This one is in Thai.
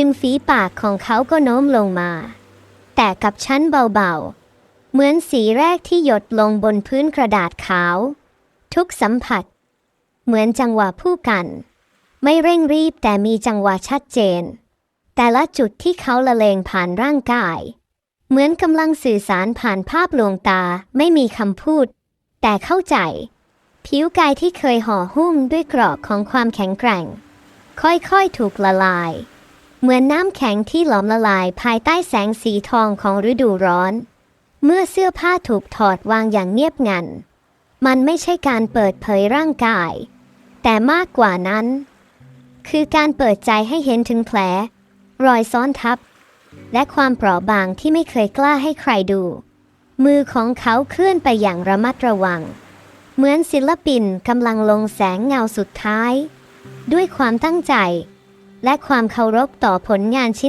ริมฝีปากของเขาก็โน้มลงมา แต่กับชั้นเบาๆ เหมือนสีแรกที่หยดลงบนพื้นกระดาษขาว ทุกสัมผัส เหมือนจังหวะผู้กัน ไม่เร่งรีบแต่มีจังหวะชัดเจน แต่ละจุดที่เขาละเลงผ่านร่างกาย เหมือนกำลังสื่อสารผ่านภาพลวงตาไม่มีคำพูด แต่เข้าใจ ผิวกายที่เคยห่อหุ้มด้วยกรอบของความแข็งแกร่ง ค่อยๆถูกละลาย เหมือนน้ำแข็งที่หลอมละลายภายใต้แสงสีทองของฤดูร้อน เมื่อเสื้อผ้าถูกถอดวางอย่างเงียบงัน มันไม่ใช่การเปิดเผยร่างกาย แต่มากกว่านั้น คือการเปิดใจให้เห็นถึงแผล รอยซ้อนทับ และความเปราะบางที่ไม่เคยกล้าให้ใครดู มือของเขาเคลื่อนไปอย่างระมัดระวัง เหมือนศิลปินกำลังลงแสงเงาสุดท้าย ด้วยความตั้งใจ และความเคารพต่อผลงานชิ้น